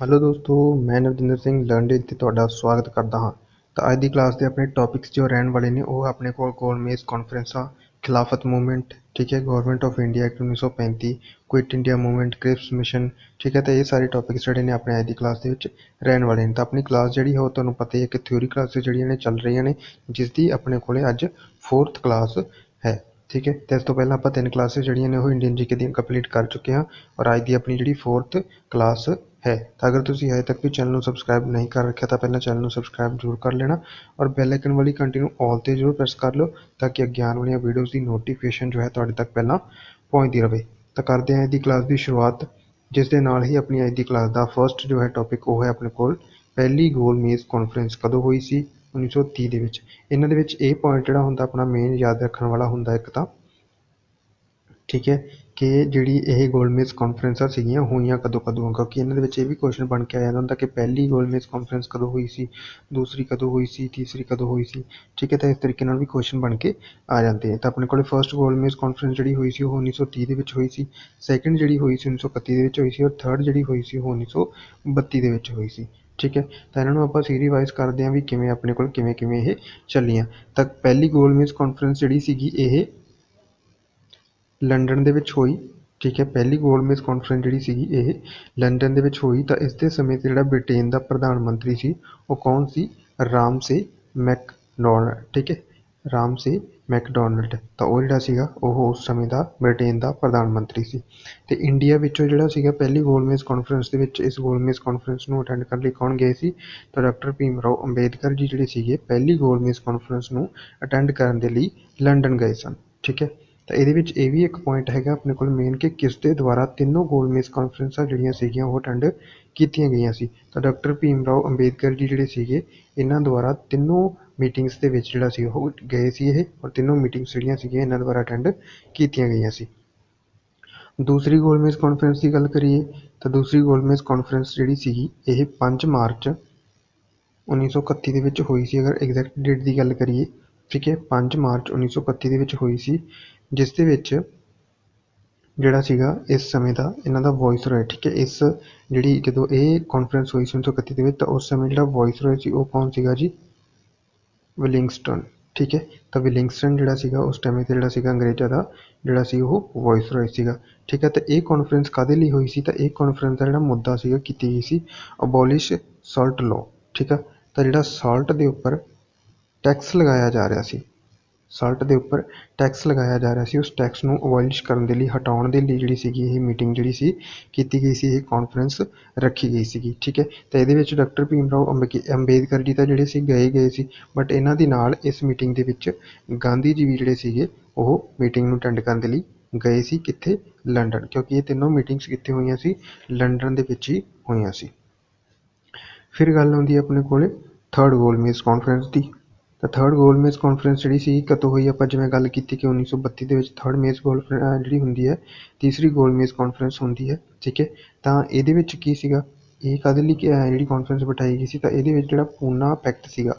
Hello ਦੋਸਤੋ, ਮੈਂ ਨਵਜਿੰਦਰ Singh learned ਤੇ ਤੁਹਾਡਾ ਸਵਾਗਤ ਕਰਦਾ ਹਾਂ। ਤਾਂ ਅੱਜ ਦੀ ਕਲਾਸ ਦੇ ਆਪਣੇ ਟੌਪਿਕਸ ਜੋ ਰਹਿਣ ਵਾਲੇ ਨੇ, ਉਹ ਆਪਣੇ ਕੋਲ ਗੋਲਮੇਜ਼ ਕਾਨਫਰੰਸਾਂ ਖਿਲਾਫਤ ਮੂਵਮੈਂਟ ਠੀਕ ਹੈ government of India act 1935 quit India movement Cripps mission ਠੀਕ ਹੈ, ਤਾਂ ਇਹ ਸਾਰੇ ਟੌਪਿਕਸ ਜਿਹੜੇ ਨੇ ਆਪਣੇ ਅੱਜ ਦੀ ਕਲਾਸ ਦੇ ਵਿੱਚ ਰਹਿਣ ਵਾਲੇ ਨੇ। ਤਾਂ ਆਪਣੀ ਕਲਾਸ ਜਿਹੜੀ ਹੈ, ਉਹ ਤੁਹਾਨੂੰ ਪਤਾ ਹੀ ਹੈ ਕਿ ਥਿਊਰੀ ਕਲਾਸਿਸ ਜਿਹੜੀਆਂ ਨੇ, ਚੱਲ ਰਹੀਆਂ ਨੇ, ਜਿਸ ਦੀ ਆਪਣੇ ਕੋਲੇ ਅੱਜ 4th ਕਲਾਸ ਹੈ, ਠੀਕ ਹੈ। ਤੇ ਇਸ ਤੋਂ ਪਹਿਲਾਂ ਆਪਾਂ ਤਿੰਨ ਕਲਾਸਿਸ ਜਿਹੜੀਆਂ ਨੇ, ਉਹ ਇੰਡੀਅਨ ਜੀਕੇ ਦੀਆਂ ਕੰਪਲੀਟ ਕਰ ਚੁੱਕੇ ਹਾਂ, ਔਰ ਅੱਜ ਦੀ ਆਪਣੀ ਜਿਹੜੀ 4th ਕਲਾਸ ਹੈ। ਤਾਂ ਅਗਰ ਤੁਸੀਂ ਹਜੇ ਤੱਕ ਵੀ ਚੈਨਲ ਨੂੰ ਸਬਸਕ੍ਰਾਈਬ ਨਹੀਂ ਕਰ ਰੱਖਿਆ, ਤਾਂ ਪਹਿਲਾਂ ਚੈਨਲ ਨੂੰ ਸਬਸਕ੍ਰਾਈਬ ਜ਼ਰੂਰ ਕਰ ਲੈਣਾ ਔਰ ਬੈਲ ਆਈਕਨ ਵਾਲੀ ਘੰਟੀ ਨੂੰ ਆਲ ਤੇ ਜ਼ਰੂਰ ਪ੍ਰੈਸ ਕਰ ਲਓ ਤਾਂ ਕਿ ਅੱਗੇ ਆਉਣ ਵਾਲੀਆਂ ਵੀਡੀਓਜ਼ ਦੀ ਨੋਟੀਫਿਕੇਸ਼ਨ ਜੋ ਹੈ ਤੁਹਾਡੇ ਤੱਕ ਪਹਿਲਾਂ ਪਹੁੰਚਦੀ ਰਹੇ ਤਾਂ ਕਰਦੇ ਹਾਂ ਅੱਜ ਦੀ ਕਲਾਸ ਦੀ ਸ਼ੁਰੂਆਤ, ਜਿਸ ਦੇ ਨਾਲ ਹੀ ਆਪਣੀ ਅੱਜ ਦੀ ਕਲਾਸ ਦਾ ਫਰਸਟ ਜੋ ਹੈ ਟੌਪਿਕ ਉਹ ਹੈ ਆਪਣੇ ਕੋਲ ਪਹਿਲੀ ਗੋਲ ਮੇਜ਼ ਕਾਨਫਰੰਸ ਕਦੋਂ ਹੋਈ ਸੀ? 1930 ਦੇ ਵਿੱਚ। ਇਹਨਾਂ ਦੇ ਵਿੱਚ ਇਹ ਪੁਆਇੰਟ ਜਿਹੜਾ ਹੁੰਦਾ ਆਪਣਾ ਮੇਨ ਯਾਦ ਰੱਖਣ ਵਾਲਾ ਹੁੰਦਾ ਇੱਕ ਤਾਂ। ਠੀਕ ਹੈ। ਕਿ ਜਿਹੜੀ ਇਹ ਗੋਲਮੇਜ਼ ਕਾਨਫਰੰਸਾਂ ਸੀਗੀਆਂ, ਹੋਈਆਂ ਕਦੋਂ ਕਦੋਂ? ਕਿਉਂਕਿ ਇਹਨਾਂ ਦੇ ਵਿੱਚ ਇਹ ਵੀ ਕੁਸ਼ਚਨ ਬਣ ਕੇ ਆ ਜਾਂਦਾ ਹੁੰਦਾ ਕਿ ਪਹਿਲੀ ਗੋਲਮੇਜ਼ ਕਾਨਫਰੰਸ ਕਦੋਂ ਹੋਈ ਸੀ, ਦੂਸਰੀ ਕਦੋਂ ਹੋਈ ਸੀ, ਤੀਸਰੀ ਕਦੋਂ ਹੋਈ ਸੀ? ਠੀਕ ਹੈ, ਤਾਂ ਇਸ ਤਰੀਕੇ ਨਾਲ ਵੀ ਕੁਸ਼ਚਨ ਬਣ ਕੇ ਆ ਜਾਂਦੇ ਆ। ਤਾਂ ਆਪਣੇ ਕੋਲੇ ਫਰਸਟ ਗੋਲਮੇਜ਼ ਕਾਨਫਰੰਸ ਜਿਹੜੀ ਹੋਈ ਸੀ, ਉਹ 1930 ਦੇ ਵਿੱਚ ਹੋਈ ਸੀ। ਸੈਕੰਡ ਜਿਹੜੀ ਹੋਈ ਸੀ 1931 ਦੇ ਵਿੱਚ ਹੋਈ ਸੀ। ਔਰ ਥਰਡ ਜਿਹੜੀ ਹੋਈ ਸੀ, ਉਹ 1932 ਦੇ ਵਿੱਚ ਹੋਈ ਸੀ। ਠੀਕ ਹੈ, ਤਾਂ ਇਹਨਾਂ ਨੂੰ ਆਪਾਂ ਸੀਰੀ ਵਾਈਜ਼ ਕਰਦੇ ਹਾਂ ਵੀ ਕਿਵੇਂ ਆਪਣੇ ਕੋਲ ਕਿਵੇਂ ਕਿਵੇਂ ਇਹ ਚੱਲੀਆਂ। ਤਾਂ ਪਹਿਲੀ ਗੋਲਮੇਜ਼ ਕਾਨਫਰੰਸ ਜਿਹੜੀ ਸੀਗੀ, ਇਹ ਲੰਡਨ ਦੇ ਵਿੱਚ ਹੋਈ, ਠੀਕ ਹੈ, ਪਹਿਲੀ ਗੋਲ ਗੋਲਮੇਜ਼ ਕਾਨਫਰੰਸ ਜਿਹੜੀ ਸੀਗੀ ਇਹ, ਲੰਡਨ ਦੇ ਵਿੱਚ ਹੋਈ ਤਾਂ ਇਸ ਦੇ ਸਮੇਂ ਤੇ ਜਿਹੜਾ ਬ੍ਰਿਟੇਨ ਦਾ ਪ੍ਰਧਾਨ ਮੰਤਰੀ ਸੀ, ਉਹ ਕੌਣ ਸੀ? ਰਾਮਸੇ ਮੈਕਡੋਨਲਡ, ਠੀਕ ਹੈ, ਰਾਮਸੇ ਮੈਕਡੋਨਲਡ, ਤਾਂ ਉਹ ਜਿਹੜਾ ਸੀਗਾ, ਉਹ ਉਸ ਸਮੇਂ ਦਾ ਬ੍ਰਿਟੇਨ ਦਾ ਪ੍ਰਧਾਨ ਮੰਤਰੀ ਸੀ। ਤੇ ਇੰਡੀਆ ਵਿੱਚੋਂ ਜਿਹੜਾ ਸੀਗਾ ਪਹਿਲੀ ਗੋਲ ਮੇਜ਼ ਕਾਨਫਰੰਸ ਦੇ ਵਿੱਚ, ਇਸ ਗੋਲ ਗੋਲਮੇਜ਼ ਕਾਨਫਰੰਸ ਨੂੰ ਅਟੈਂਡ ਕਰਨ ਲਈ ਕੌਣ ਗਏ ਸੀ? ਤਾਂ ਡਾਕਟਰ ਭੀਮ ਰਾਓ ਅੰਬੇਦਕਰ ਜੀ ਜਿਹੜੇ ਸੀਗੇ, ਪਹਿਲੀ ਗੋਲ ਗੋਲਮੇਜ਼ ਕਾਨਫਰੰਸ ਨੂੰ ਅਟੈਂਡ ਕਰਨ ਦੇ ਲਈ ਲੰਡਨ ਗਏ ਸਨ, ਠੀਕ ਹੈ। ਤਾਂ ਇਹਦੇ ਵਿੱਚ ਇਹ ਵੀ ਇੱਕ ਪੁਆਇੰਟ ਹੈਗਾ ਆਪਣੇ ਕੋਲ ਮੇਨ ਕਿ ਕਿਸ ਦੇ ਦੁਆਰਾ ਤਿੰਨੋਂ ਗੋਲ ਮੇਜ਼ ਕਾਨਫਰੰਸਾਂ ਜਿਹੜੀਆਂ ਸੀਗੀਆਂ ਉਹ ਅਟੈਂਡ ਕੀਤੀਆਂ ਗਈਆਂ ਸੀ। ਤਾਂ ਡਾਕਟਰ ਭੀਮ ਰਾਓ ਅੰਬੇਦਕਰ ਜੀ ਜਿਹੜੇ ਸੀਗੇ, ਇਹਨਾਂ ਦੁਆਰਾ ਤਿੰਨੋਂ ਮੀਟਿੰਗਸ ਦੇ ਵਿੱਚ ਜਿਹੜਾ ਸੀ ਉਹ ਗਏ ਸੀ ਇਹ ਔਰ ਤਿੰਨੋਂ ਮੀਟਿੰਗਸ ਜਿਹੜੀਆਂ ਸੀਗੀਆਂ ਇਹਨਾਂ ਦੁਆਰਾ ਅਟੈਂਡ ਕੀਤੀਆਂ ਗਈਆਂ ਸੀ। ਦੂਸਰੀ ਗੋਲਮੇਜ਼ ਕਾਨਫਰੰਸ ਦੀ ਗੱਲ ਕਰੀਏ, ਤਾਂ ਦੂਸਰੀ ਗੋਲਮੇਜ਼ ਕਾਨਫਰੰਸ ਜਿਹੜੀ ਸੀਗੀ ਇਹ 5 ਮਾਰਚ 1931 ਦੇ ਵਿੱਚ ਹੋਈ ਸੀ। ਅਗਰ ਐਗਜ਼ੈਕਟ ਡੇਟ ਦੀ ਗੱਲ ਕਰੀਏ, ਠੀਕ ਹੈ 5 ਮਾਰਚ 1931 ਦੇ ਵਿੱਚ ਹੋਈ ਸੀ। ਜਿਸ ਦੇ ਵਿੱਚ ਜਿਹੜਾ ਸੀਗਾ ਇਸ ਸਮੇਂ ਦਾ, ਇਹਨਾਂ ਦਾ ਵੌਇਸ ਰੋਏ ਠੀਕ ਹੈ, ਇਸ ਜਿਹੜੀ ਜਦੋਂ ਇਹ ਕਾਨਫਰੰਸ ਹੋਈ ਸੀ 1931 ਦੇ ਵਿੱਚ, ਤਾਂ ਉਸ ਸਮੇਂ ਜਿਹੜਾ ਵੌਇਸ ਰੋਏ ਸੀ ਉਹ ਕੌਣ ਸੀਗਾ ਜੀ? ਵਿਲਿੰਗਸਟਨ ਠੀਕ ਹੈ, ਤਾਂ ਵਿਲਿੰਗਸਟਨ ਜਿਹੜਾ ਸੀਗਾ ਉਸ ਟਾਈਮ ਤੇ ਜਿਹੜਾ ਸੀਗਾ ਅੰਗਰੇਜ਼ਾਂ ਦਾ, ਜਿਹੜਾ ਸੀ ਉਹ ਵੌਇਸ ਰੋਏ ਸੀਗਾ, ਠੀਕ ਹੈ, ਤਾਂ ਇਹ ਕਾਨਫਰੰਸ ਕਾਦੇ ਲਈ ਹੋਈ ਸੀ? ਤਾਂ ਇਹ ਕਾਨਫਰੰਸ ਦਾ ਜਿਹੜਾ ਮੁੱਦਾ ਸੀਗਾ, ਕੀਤੀ ਗਈ ਸੀ ਅਬੋਲਿਸ਼ ਸਾਲਟ ਲਾਅ ਠੀਕ ਹੈ, ਤਾਂ ਜਿਹੜਾ ਸਾਲਟ ਦੇ ਉੱਪਰ ਟੈਕਸ ਲਗਾਇਆ ਜਾ ਰਿਹਾ ਸੀ ਸਾਲਟ ਦੇ ਉੱਪਰ ਟੈਕਸ ਲਗਾਇਆ ਜਾ ਰਿਹਾ ਸੀ। ਉਸ ਟੈਕਸ ਨੂੰ ਅਬੋਲਿਸ਼ ਕਰਨ ਦੇ ਲਈ, ਹਟਾਉਣ ਦੇ ਲਈ ਜਿਹੜੀ ਸੀਗੀ, ਇਹ ਮੀਟਿੰਗ ਜਿਹੜੀ ਸੀ, ਕੀਤੀ ਗਈ ਸੀ, ਇਹ ਕਾਨਫਰੰਸ ਰੱਖੀ ਗਈ ਸੀਗੀ। ਠੀਕ ਹੈ? ਤਾਂ ਇਹਦੇ ਵਿੱਚ ਡਾਕਟਰ ਭੀਮ ਰਾਓ ਅੰਬੇਦਕਰ ਜੀ ਤਾਂ ਜਿਹੜੇ ਸੀ, ਗਏ ਗਏ ਸੀ। ਬਟ ਇਹਨਾਂ ਦੇ ਨਾਲ ਇਸ ਮੀਟਿੰਗ ਦੇ ਵਿੱਚ ਗਾਂਧੀ ਜੀ ਵੀ ਜਿਹੜੇ ਸੀਗੇ, ਉਹ ਮੀਟਿੰਗ ਨੂੰ ਅਟੈਂਡ ਕਰਨ ਦੇ ਲਈ ਗਏ ਸੀ ਕਿੱਥੇ? ਲੰਡਨ। ਕਿਉਂਕਿ ਇਹ ਤਿੰਨੋਂ ਮੀਟਿੰਗਸ ਕਿੱਥੇ ਹੋਈਆਂ ਸੀ? ਲੰਡਨ ਦੇ ਵਿੱਚ ਹੀ ਹੋਈਆਂ ਸੀ। ਫਿਰ ਗੱਲ ਆਉਂਦੀ ਹੈ ਆਪਣੇ ਕੋਲੇ ਥਰਡ ਗੋਲ ਗੋਲਮੇਜ਼ ਕਾਨਫਰੰਸ ਦੀ। ਤਾਂ ਥਰਡ ਗੋਲਮੇਜ਼ ਕਾਨਫਰੰਸ ਜਿਹੜੀ ਸੀ ਕਦੋਂ ਹੋਈ ਆਪਾਂ ਜਿਵੇਂ ਗੱਲ ਕੀਤੀ ਕਿ 1932 ਦੇ ਵਿੱਚ ਥਰਡ ਮੇਜ਼ ਗੋਲ ਜਿਹੜੀ ਹੁੰਦੀ ਹੈ, ਤੀਸਰੀ ਗੋਲ ਮੇਜ਼ ਕਾਨਫਰੰਸ ਹੁੰਦੀ ਹੈ, ਠੀਕ ਹੈ? ਤਾਂ ਇਹਦੇ ਵਿੱਚ ਕੀ ਸੀਗਾ? ਇਹ ਕਦੇ ਲਈ ਜਿਹੜੀ ਕਾਨਫਰੰਸ ਬਿਠਾਈ ਗਈ ਸੀ, ਤਾਂ ਇਹਦੇ ਵਿੱਚ ਜਿਹੜਾ ਪੂਨਾ ਪੈਕਟ ਸੀਗਾ,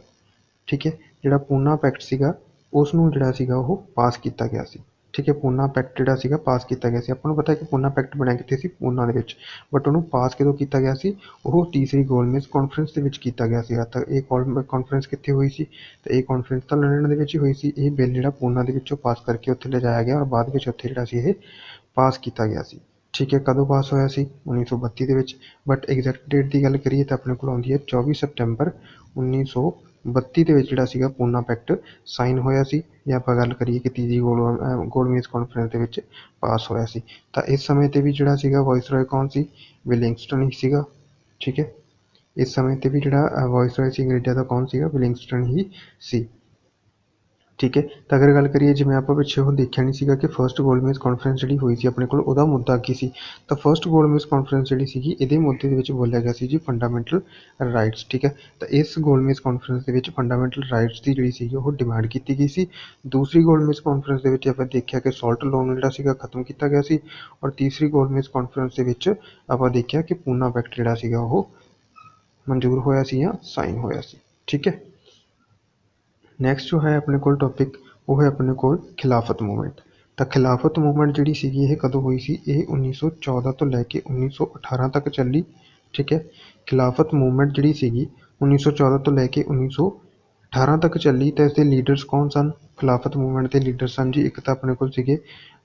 ਠੀਕ ਹੈ? ਜਿਹੜਾ ਪੂਨਾ ਪੈਕਟ ਸੀਗਾ ਉਸ ਨੂੰ ਜਿਹੜਾ ਸੀਗਾ ਉਹ ਪਾਸ ਕੀਤਾ ਗਿਆ ਸੀ। ਠੀਕ ਹੈ ਪੂਨਾ ਪੈਕਟ ਜਿਹੜਾ ਸੀਗਾ ਪਾਸ ਕੀਤਾ ਗਿਆ ਸੀ। ਆਪਾਂ ਨੂੰ ਪਤਾ ਹੈ ਕਿ ਪੂਨਾ ਪੈਕਟ ਬਣਿਆ ਕਿੱਥੇ ਸੀ? ਪੂਨਾ ਦੇ ਵਿੱਚ। ਬਟ ਉਹਨੂੰ ਪਾਸ ਕਦੋਂ ਕੀਤਾ ਗਿਆ ਸੀ? ਉਹ ਤੀਸਰੀ ਗੋਲਮੇਜ਼ ਕਾਨਫਰੰਸ ਦੇ ਵਿੱਚ ਕੀਤਾ ਗਿਆ ਸੀ ਤਾਂ ਇਹ ਕਾਨਫਰੰਸ ਕਿੱਥੇ ਹੋਈ ਸੀ? ਤੇ ਇਹ ਕਾਨਫਰੰਸ ਤਾਂ ਲੰਡਨ ਦੇ ਵਿੱਚ ਹੀ ਹੋਈ ਸੀ। ਇਹ ਬਿੱਲ ਜਿਹੜਾ ਪੂਨਾ ਦੇ ਵਿੱਚੋਂ ਪਾਸ ਕਰਕੇ ਉੱਥੇ ਲਿਜਾਇਆ ਗਿਆ ਔਰ ਬਾਅਦ ਵਿੱਚ ਉੱਥੇ ਜਿਹੜਾ ਸੀ ਇਹ ਪਾਸ ਕੀਤਾ ਗਿਆ ਸੀ। ਠੀਕ ਹੈ, ਕਦੋਂ ਪਾਸ ਹੋਇਆ ਸੀ? 1932 ਦੇ ਵਿੱਚ। ਬਟ ਐਗਜ਼ੈਕਟ ਡੇਟ ਦੀ ਗੱਲ ਕਰੀਏ ਤਾਂ ਆਪਣੇ ਕੋਲ ਆਉਂਦੀ ਹੈ 24 ਸਤੰਬਰ 1932 ਬੱਤੀ ਦੇ ਵਿੱਚ ਜਿਹੜਾ ਸੀਗਾ ਪੂਨਾ ਪੈਕਟ ਸਾਈਨ ਹੋਇਆ ਸੀ ਜਾਂ ਆਪਾਂ ਗੱਲ ਕਰੀਏ ਕਿ ਤੀਜੀ ਗੋਲ ਗੋਲਮੇਜ਼ ਕਾਨਫਰੰਸ ਦੇ ਵਿੱਚ ਪਾਸ ਹੋਇਆ ਸੀ। ਤਾਂ ਇਸ ਸਮੇਂ ਤੇ ਵੀ ਜਿਹੜਾ ਸੀਗਾ ਵਾਇਸਰੋਏ ਕੌਣ ਸੀ? ਵਿਲਿੰਗਸਟਨ ਹੀ ਸੀਗਾ, ਠੀਕ ਹੈ? ਇਸ ਸਮੇਂ ਤੇ ਵੀ ਜਿਹੜਾ ਵਾਇਸਰੋਏ ਸੀ, ਅੰਗਰੇਜ਼ਾਂ ਦਾ ਕੌਣ ਸੀਗਾ? ਵਿਲਿੰਗਸਟਨ ਹੀ ਸੀ। ਠੀਕ ਹੈ? ਤਾਂ ਅਗਰ ਗੱਲ ਕਰੀਏ, ਜਿਵੇਂ ਆਪਾਂ ਪਿੱਛੇ ਉਹ ਦੇਖਿਆ ਨਹੀਂ ਸੀਗਾ ਕਿ ਫਰਸਟ ਗੋਲਮੇਜ਼ ਕਾਨਫਰੰਸ ਜਿਹੜੀ ਹੋਈ ਸੀ ਆਪਣੇ ਕੋਲ, ਉਹਦਾ ਮੁੱਦਾ ਕੀ ਸੀ? ਤਾਂ ਫਰਸਟ ਗੋਲਮੇਜ਼ ਕਾਨਫਰੰਸ ਜਿਹੜੀ ਸੀਗੀ, ਇਹਦੇ ਮੁੱਦੇ ਦੇ ਵਿੱਚ ਬੋਲਿਆ ਗਿਆ ਸੀ ਜੀ ਫੰਡਾਮੈਂਟਲ ਰਾਈਟਸ ਠੀਕ ਹੈ? ਤਾਂ ਇਸ ਗੋਲ ਮੇਜ਼ ਕਾਨਫਰੰਸ ਦੇ ਵਿੱਚ ਫੰਡਾਮੈਂਟਲ ਰਾਈਟਸ ਦੀ ਜਿਹੜੀ ਸੀਗੀ, ਉਹ ਡਿਮਾਂਡ ਕੀਤੀ ਗਈ ਸੀ। ਦੂਸਰੀ ਗੋਲ ਮੇਜ਼ ਕਾਨਫਰੰਸ ਦੇ ਵਿੱਚ ਆਪਾਂ ਦੇਖਿਆ ਕਿ ਸਾਲਟ ਲੋਨ ਜਿਹੜਾ ਸੀਗਾ, ਖਤਮ ਕੀਤਾ ਗਿਆ ਸੀ। ਔਰ ਤੀਸਰੀ ਗੋਲ ਮੇਜ਼ ਕਾਨਫਰੰਸ ਦੇ ਵਿੱਚ ਆਪਾਂ ਦੇਖਿਆ ਕਿ ਪੂਨਾ ਪੈਕਟ ਜਿਹੜਾ ਸੀਗਾ, ਉਹ ਮਨਜ਼ੂਰ ਹੋਇਆ ਸੀ ਜਾਂ ਸਾਈਨ ਹੋਇਆ ਸੀ, ਠੀਕ ਹੈ? ਨੈਕਸਟ ਜੋ ਹੈ ਆਪਣੇ ਕੋਲ ਟੋਪਿਕ ਉਹ ਹੈ ਆਪਣੇ ਕੋਲ ਖਿਲਾਫਤ ਮੂਵਮੈਂਟ ਤਾਂ ਖਿਲਾਫਤ ਮੂਵਮੈਂਟ ਜਿਹੜੀ ਸੀਗੀ, ਇਹ ਕਦੋਂ ਹੋਈ ਸੀ? ਇਹ 1914 ਤੋਂ ਲੈ ਕੇ 1918 ਤੱਕ ਚੱਲੀ, ਠੀਕ ਹੈ? ਖਿਲਾਫਤ ਮੂਵਮੈਂਟ ਜਿਹੜੀ ਸੀਗੀ 1914 ਤੋਂ ਲੈ ਕੇ 1918 ਤੱਕ ਚੱਲੀ, ਤੇ ਇਸ ਦੇ ਲੀਡਰਸ ਕੌਣ ਸਨ? ਖਿਲਾਫਤ ਮੂਵਮੈਂਟ ਦੇ ਲੀਡਰ ਸਨ ਜੀ, ਇੱਕ ਤਾਂ ਆਪਣੇ ਕੋਲ ਸੀਗੇ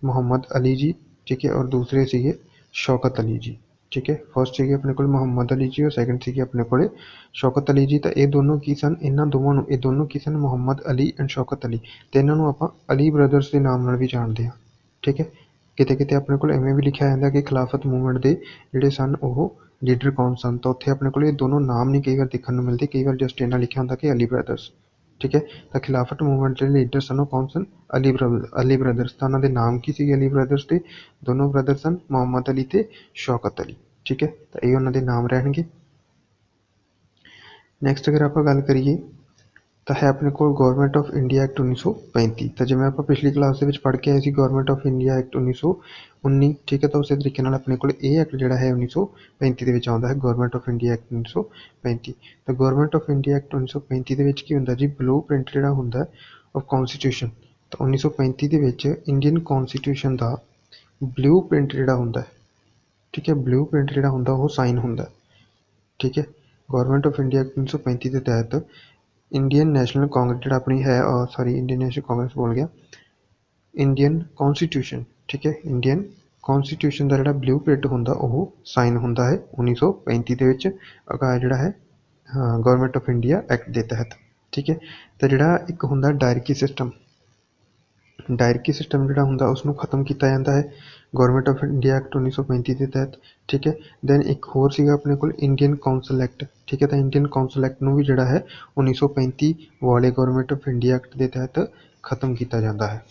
ਮੁਹੰਮਦ ਅਲੀ ਜੀ, ਠੀਕ ਹੈ? ਔਰ ਦੂਸਰੇ ਸੀਗੇ ਸ਼ੌਕਤ ਅਲੀ ਜੀ। ਠੀਕ ਹੈ ਫਰਸਟ ਸੀਗੇ ਆਪਣੇ ਕੋਲ ਮੁਹੰਮਦ ਅਲੀ ਜੀ ਔਰ ਸੈਕੰਡ ਸੀਗੇ ਆਪਣੇ ਕੋਲੇ ਸ਼ੌਕਤ ਅਲੀ ਜੀ, ਤਾਂ ਇਹ ਦੋਨੋਂ ਕੀ ਸਨ? ਇਹਨਾਂ ਦੋਵਾਂ ਨੂੰ, ਇਹ ਦੋਨੋਂ ਕੀ ਸਨ? ਮੁਹੰਮਦ ਅਲੀ ਐਂਡ ਸ਼ੌਕਤ ਅਲੀ। ਤੇ ਇਹਨਾਂ ਨੂੰ ਆਪਾਂ ਅਲੀ ਬ੍ਰਦਰਸ ਦੇ ਨਾਮ ਨਾਲ ਵੀ ਜਾਣਦੇ ਹਾਂ, ਠੀਕ ਹੈ? ਕਿਤੇ ਕਿਤੇ ਆਪਣੇ ਕੋਲ ਐਵੇਂ ਵੀ ਲਿਖਿਆ ਜਾਂਦਾ ਕਿ ਖਿਲਾਫਤ ਮੂਵਮੈਂਟ ਦੇ ਜਿਹੜੇ ਸਨ, ਉਹ ਲੀਡਰ ਕੌਣ ਸਨ? ਤਾਂ ਉੱਥੇ ਆਪਣੇ ਕੋਲ ਇਹ ਦੋਨੋਂ ਨਾਮ ਨਹੀਂ ਕਈ ਵਾਰ ਦੇਖਣ ਨੂੰ ਮਿਲਦੇ, ਕਈ ਵਾਰ ਜਸਟ ਇਹਨਾਂ ਲਿਖਿਆ ਹੁੰਦਾ ਕਿ ਅਲੀ ਬ੍ਰਦਰਸ ਠੀਕ ਹੈ, ਤਾਂ ਖਿਲਾਫਤ ਮੂਵਮੈਂਟ ਦੇ ਲੀਡਰ ਸਨ, ਉਹ ਕੌਣ ਸਨ? ਅਲੀ ਬ੍ਰਦਰ ਅਲੀ ਬ੍ਰਦਰਸ ਤਾਂ ਉਹਨਾਂ ਦੇ ਨਾਮ ਕੀ ਸੀਗੇ? ਅਲੀ ਬ੍ਰਦਰਸ ਦੇ ਦੋਨੋਂ ਬ੍ਰਦਰ ਸਨ, ਮੁਹੰਮਦ ਅਲੀ ਤੇ ਸ਼ੌਕਤ ਅਲੀ, ਠੀਕ ਹੈ, ਤਾਂ ਇਹ ਉਹਨਾਂ ਦੇ ਨਾਮ ਰਹਿਣਗੇ। ਨੈਕਸਟ ਅਗਰ ਆਪਾਂ ਗੱਲ ਕਰੀਏ ਤਾਂ ਹੈ ਆਪਣੇ ਕੋਲ ਗਵਰਨਮੈਂਟ ਆਫ ਇੰਡੀਆ ਐਕਟ 1935 ਤਾਂ ਜਿਵੇਂ ਆਪਾਂ ਪਿਛਲੀ ਕਲਾਸ ਦੇ ਵਿੱਚ ਪੜ੍ਹ ਕੇ ਆਏ ਸੀ ਗਵਰਨਮੈਂਟ ਆਫ ਇੰਡੀਆ ਐਕਟ 1919 ਠੀਕ ਹੈ ਤਾਂ ਉਸੇ ਤਰੀਕੇ ਨਾਲ ਆਪਣੇ ਕੋਲ ਇਹ ਐਕਟ ਜਿਹੜਾ ਹੈ 1935 ਦੇ ਵਿੱਚ ਆਉਂਦਾ ਹੈ ਗਵਰਨਮੈਂਟ ਆਫ ਇੰਡੀਆ ਐਕਟ 1935 ਤਾਂ ਗਵਰਨਮੈਂਟ ਆਫ ਇੰਡੀਆ ਐਕਟ 1935 ਦੇ ਵਿੱਚ ਕੀ ਹੁੰਦਾ ਜੀ? ਬਲੂ ਪ੍ਰਿੰਟ ਜਿਹੜਾ ਹੁੰਦਾ ਆਫ ਕਨਸਟੀਟਿਊਸ਼ਨ ਤਾਂ 1935 ਦੇ ਵਿੱਚ ਇੰਡੀਅਨ ਕਨਸਟੀਟਿਊਸ਼ਨ ਦਾ ਬਲੂ ਪ੍ਰਿੰਟ ਜਿਹੜਾ ਹੁੰਦਾ ਠੀਕ ਹੈ ਬਲੂ ਪ੍ਰਿੰਟ ਜਿਹੜਾ ਹੁੰਦਾ ਉਹ ਸਾਈਨ ਹੁੰਦਾ ਠੀਕ ਹੈ। ਗਵਰਨਮੈਂਟ ਆਫ ਇੰਡੀਆ ਐਕਟ 1935 ਦੇ ਤਹਿਤ ਇੰਡੀਅਨ ਨੈਸ਼ਨਲ ਕਾਂਗਰਸ ਜਿਹੜਾ ਆਪਣੀ ਹੈ ਸੌਰੀ ਇੰਡੀਅਨ ਨੈਸ਼ਨਲ ਕਾਂਗਰਸ ਬੋਲ ਗਿਆ। ਇੰਡੀਅਨ ਕਨਸਟੀਟਿਊਸ਼ਨ ਠੀਕ ਹੈ? ਇੰਡੀਅਨ ਕਨਸਟੀਟਿਊਸ਼ਨ ਦਾ ਜਿਹੜਾ ਬਲੂ ਪ੍ਰਿੰਟ ਹੁੰਦਾ, ਉਹ ਸਾਈਨ ਹੁੰਦਾ ਹੈ 1935 ਦੇ ਵਿੱਚ। ਅਗਾ ਜਿਹੜਾ ਹੈ ਗਵਰਨਮੈਂਟ ਆਫ ਇੰਡੀਆ ਐਕਟ ਦੇ ਤਹਿਤ, ਠੀਕ ਹੈ? ਤੇ ਜਿਹੜਾ ਇੱਕ ਹੁੰਦਾ ਡਾਇਰਕੀ ਸਿਸਟਮ ਡਾਇਰਕੀ ਸਿਸਟਮ ਜਿਹੜਾ ਹੁੰਦਾ ਉਸ ਨੂੰ ਖਤਮ ਕੀਤਾ ਜਾਂਦਾ ਹੈ। ਗੌਰਮੈਂਟ ਆਫ ਇੰਡੀਆ ਐਕਟ 1935 ਦੇ ਤਹਿਤ, ਠੀਕ ਹੈ? ਦੈਨ ਇੱਕ ਹੋਰ ਸੀਗਾ ਆਪਣੇ ਕੋਲ ਇੰਡੀਅਨ ਕਾਉਂਸਲ ਐਕਟ ਠੀਕ ਹੈ? ਤਾਂ ਇੰਡੀਅਨ ਕਾਉਂਸਲ ਐਕਟ ਨੂੰ ਵੀ ਜਿਹੜਾ ਹੈ 1935 ਵਾਲੇ ਗੌਰਮੈਂਟ ਆਫ ਇੰਡੀਆ ਐਕਟ ਦੇ ਤਹਿਤ ਖਤਮ ਕੀਤਾ ਜਾਂਦਾ ਹੈ।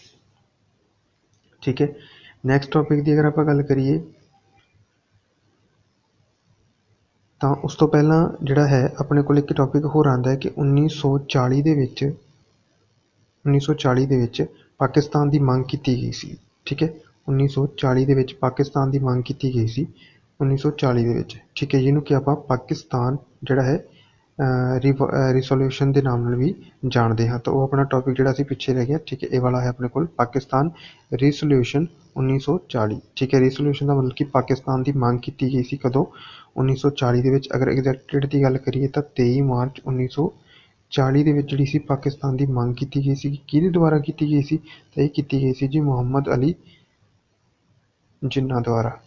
ਠੀਕ ਹੈ? ਨੈਕਸਟ ਟੌਪਿਕ ਦੀ ਅਗਰ ਆਪਾਂ ਗੱਲ ਕਰੀਏ, ਤਾਂ ਉਸ ਤੋਂ ਪਹਿਲਾਂ ਜਿਹੜਾ ਹੈ, ਆਪਣੇ ਕੋਲ ਇੱਕ ਟੌਪਿਕ ਹੋਰ ਆਉਂਦਾ ਹੈ ਕਿ 1940 ਦੇ ਵਿੱਚ 1940 ਦੇ ਵਿੱਚ ਪਾਕਿਸਤਾਨ ਦੀ ਮੰਗ ਕੀਤੀ ਗਈ ਸੀ, ਠੀਕ ਹੈ? 1940 ਦੇ ਵਿੱਚ ਪਾਕਿਸਤਾਨ ਦੀ ਮੰਗ ਕੀਤੀ ਗਈ ਸੀ। 1940 ਦੇ ਵਿੱਚ। ਠੀਕ ਹੈ ਜਿਹਨੂੰ ਕਿ ਆਪਾਂ ਪਾਕਿਸਤਾਨ ਜਿਹੜਾ ਹੈ ਰਿਵ ਰਿਸੋਲਿਊਸ਼ਨ ਦੇ ਨਾਮ ਨਾਲ ਵੀ ਜਾਣਦੇ ਹਾਂ। ਤਾਂ ਉਹ ਆਪਣਾ ਟੌਪਿਕ ਜਿਹੜਾ ਸੀ, ਪਿੱਛੇ ਰਹਿ ਗਿਆ। ਠੀਕ ਹੈ, ਇਹ ਵਾਲਾ ਹੈ ਆਪਣੇ ਕੋਲ। ਪਾਕਿਸਤਾਨ ਰਿਸੋਲੂਸ਼ਨ 1940 ਠੀਕ ਹੈ ਰਿਸੋਲਿਊਸ਼ਨ ਦਾ ਮਤਲਬ ਕਿ ਪਾਕਿਸਤਾਨ ਦੀ ਮੰਗ ਕੀਤੀ ਗਈ ਸੀ ਕਦੋਂ? 1940 ਦੇ ਵਿੱਚ। ਅਗਰ ਐਗਜ਼ੈਕਟ ਡੇਟ ਦੀ ਗੱਲ ਕਰੀਏ ਤਾਂ 23 ਮਾਰਚ 1940 ਦੇ ਵਿੱਚ ਜਿਹੜੀ ਸੀ ਪਾਕਿਸਤਾਨ ਦੀ ਮੰਗ ਕੀਤੀ ਗਈ ਸੀ, ਕਿਹਦੇ ਦੁਆਰਾ ਕੀਤੀ ਗਈ ਸੀ? ਤਾਂ ਇਹ ਕੀਤੀ ਗਈ ਸੀ ਜੀ ਮੁਹੰਮਦ ਅਲੀ ਜਿਨ੍ਹਾਂ ਦੁਆਰਾ।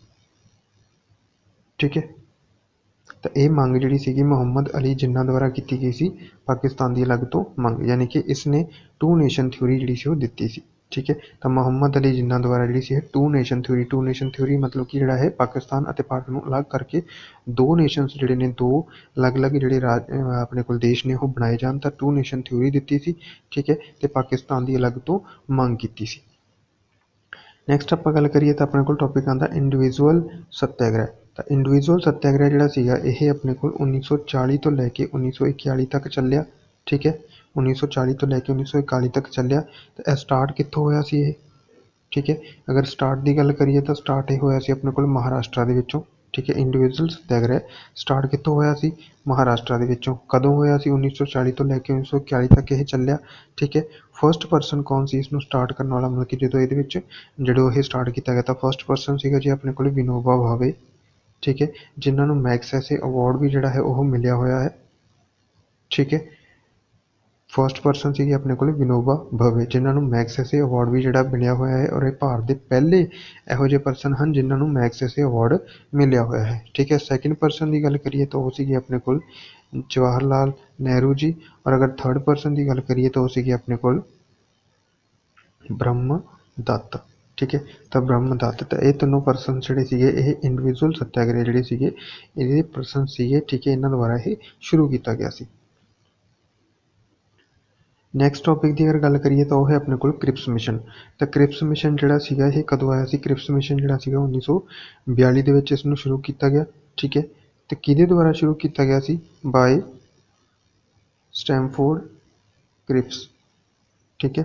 ਠੀਕ ਹੈ? ਤਾਂ ਇਹ ਮੰਗ ਜਿਹੜੀ ਸੀਗੀ ਮੁਹੰਮਦ ਅਲੀ ਜਿੰਨਾ ਦੁਆਰਾ ਕੀਤੀ ਗਈ ਸੀ, ਪਾਕਿਸਤਾਨ ਦੀ ਅਲੱਗ ਤੋਂ ਮੰਗ, ਯਾਨੀ ਕਿ ਇਸ ਨੇ ਟੂ ਨੇਸ਼ਨ ਥਿਊਰੀ ਜਿਹੜੀ ਸੀ ਉਹ ਦਿੱਤੀ ਸੀ। ਠੀਕ ਹੈ? ਤਾਂ ਮੁਹੰਮਦ ਅਲੀ ਜਿੰਨਾ ਦੁਆਰਾ ਜਿਹੜੀ ਸੀ two nation theory two nation theory ਮਤਲਬ ਕਿ ਜਿਹੜਾ ਹੈ ਪਾਕਿਸਤਾਨ ਅਤੇ ਭਾਰਤ ਨੂੰ ਅਲੱਗ ਕਰਕੇ ਦੋ ਨੇਸ਼ਨਸ ਜਿਹੜੇ ਨੇ, ਦੋ ਅਲੱਗ-ਅਲੱਗ ਜਿਹੜੇ ਰਾਜ ਆਪਣੇ ਕੋਲ ਦੇਸ਼ ਨੇ ਉਹ ਬਣਾਏ ਜਾਣ, ਤਾਂ ਟੂ ਨੇਸ਼ਨ ਥਿਊਰੀ ਦਿੱਤੀ ਸੀ। ਠੀਕ ਹੈ? ਤੇ ਪਾਕਿਸਤਾਨ ਦੀ ਅਲੱਗ ਤੋਂ ਮੰਗ ਕੀਤੀ ਸੀ। ਨੈਕਸਟ ਆਪਾਂ ਗੱਲ ਕਰੀਏ ਤਾਂ ਆਪਣੇ ਕੋਲ ਟੌਪਿਕ ਆਉਂਦਾ ਇੰਡੀਵਿਜੂਅਲ ਸੱਤਿਆਗ੍ਰਹਿ। ਤਾਂ ਇੰਡੀਵਿਜੂਅਲ ਸੱਤਿਆਗ੍ਰਹਿ ਜਿਹੜਾ ਸੀਗਾ, ਇਹ ਆਪਣੇ ਕੋਲ 1940 ਤੋਂ ਲੈ ਕੇ 1941 ਤੱਕ ਚੱਲਿਆ, ਠੀਕ ਹੈ? 1940 ਤੋਂ ਲੈ ਕੇ 1941 ਤੱਕ ਚੱਲਿਆ। ਤਾਂ ਇਹ ਸਟਾਰਟ ਕਿੱਥੋਂ ਹੋਇਆ ਸੀ ਇਹ? ਠੀਕ ਹੈ? ਅਗਰ ਸਟਾਰਟ ਦੀ ਗੱਲ ਕਰੀਏ ਤਾਂ ਸਟਾਰਟ ਇਹ ਹੋਇਆ ਸੀ ਆਪਣੇ ਕੋਲ ਮਹਾਰਾਸ਼ਟਰ ਦੇ ਵਿੱਚੋਂ। ਠੀਕ ਹੈ ਇੰਡੀਵਿਜੂਅਲ ਸੱਤਿਆਗ੍ਰਹਿ ਸਟਾਰਟ ਕਿੱਥੋਂ ਹੋਇਆ ਸੀ? ਮਹਾਰਾਸ਼ਟਰ ਦੇ ਵਿੱਚੋਂ। ਕਦੋਂ ਹੋਇਆ ਸੀ? 1940 ਤੋਂ ਲੈ ਕੇ 1941 ਤੱਕ ਇਹ ਚੱਲਿਆ। ਠੀਕ ਹੈ ਫਰਸਟ ਪਰਸਨ ਕੌਣ ਸੀ ਇਸ ਨੂੰ ਸਟਾਰਟ ਕਰਨ ਵਾਲਾ? ਮਤਲਬ ਕਿ ਜਦੋਂ ਇਹਦੇ ਵਿੱਚ ਜਦੋਂ ਇਹ ਸਟਾਰਟ ਕੀਤਾ ਗਿਆ ਤਾਂ ਫਰਸਟ ਪਰਸਨ ਸੀਗਾ ਜੀ ਆਪਣੇ ਕੋਲ ਵਿਨੋਬਾ ਭਾਵੇ। ਠੀਕ ਹੈ, ਜਿਨ੍ਹਾਂ ਨੂੰ ਮੈਕਸ ਮੈਗਸੈਸੇ ਅਵਾਰਡ ਵੀ ਜਿਹੜਾ ਹੈ ਉਹ ਮਿਲਿਆ ਹੋਇਆ ਹੈ। ਠੀਕ ਹੈ ਫਸਟ ਪਰਸਨ ਸੀਗੇ ਆਪਣੇ ਕੋਲ ਵਿਨੋਬਾ ਭਾਵੇ, ਜਿਨ੍ਹਾਂ ਨੂੰ ਮੈਗਸੈਸੇ ਅਵਾਰਡ ਵੀ ਜਿਹੜਾ ਮਿਲਿਆ ਹੋਇਆ ਹੈ ਔਰ ਇਹ ਭਾਰਤ ਦੇ ਪਹਿਲੇ ਇਹੋ ਜਿਹੇ ਪਰਸਨ ਹਨ ਜਿਨ੍ਹਾਂ ਨੂੰ ਮੈਗਸੈਸੇ ਅਵਾਰਡ ਮਿਲਿਆ ਹੋਇਆ ਹੈ। ਠੀਕ ਹੈ ਸੈਕਿੰਡ ਪਰਸਨ ਦੀ ਗੱਲ ਕਰੀਏ ਤਾਂ ਉਹ ਸੀਗੇ ਆਪਣੇ ਕੋਲ ਜਵਾਹਰ ਲਾਲ ਨਹਿਰੂ ਜੀ ਔਰ ਅਗਰ ਥਰਡ ਪਰਸਨ ਦੀ ਗੱਲ ਕਰੀਏ ਤਾਂ ਉਹ ਸੀਗੇ ਆਪਣੇ ਕੋਲ ਬ੍ਰਹਮ ਦੱਤ। ਠੀਕ ਹੈ, ਤਾਂ ਬ੍ਰਹਮ ਦੱਤ ਤਾਂ ਇਹ ਤਿੰਨੋਂ ਪਰਸਨ ਜਿਹੜੇ ਸੀਗੇ, ਇਹ ਇੰਡੀਵਿਜੂਅਲ ਸੱਤਿਆਗ੍ਰਹਿ ਜਿਹੜੇ ਸੀਗੇ, ਇਹਦੇ ਪਰਸਨ ਸੀਗੇ। ਠੀਕ ਹੈ, ਇਹਨਾਂ ਦੁਆਰਾ ਇਹ ਸ਼ੁਰੂ ਕੀਤਾ ਗਿਆ ਸੀ। ਨੈਕਸਟ ਟੌਪਿਕ ਦੀ ਅਗਰ ਗੱਲ ਕਰੀਏ ਤਾਂ ਉਹ ਹੈ ਆਪਣੇ ਕੋਲ ਕ੍ਰਿਪਸ ਮਿਸ਼ਨ ਤਾਂ ਕ੍ਰਿਪਸ ਮਿਸ਼ਨ ਜਿਹੜਾ ਸੀਗਾ, ਇਹ ਕਦੋਂ ਆਇਆ ਸੀ? ਕ੍ਰਿਪਸ ਮਿਸ਼ਨ ਜਿਹੜਾ ਸੀਗਾ 1942 ਦੇ ਵਿੱਚ ਇਸ ਨੂੰ ਸ਼ੁਰੂ ਕੀਤਾ ਗਿਆ, ਠੀਕ ਹੈ? ਤੇ ਕਿਹਦੇ ਦੁਆਰਾ ਸ਼ੁਰੂ ਕੀਤਾ ਗਿਆ ਸੀ? ਬਾਏ ਸਟੈਮਫੋਰਡ ਕ੍ਰਿਪਸ ਠੀਕ ਹੈ?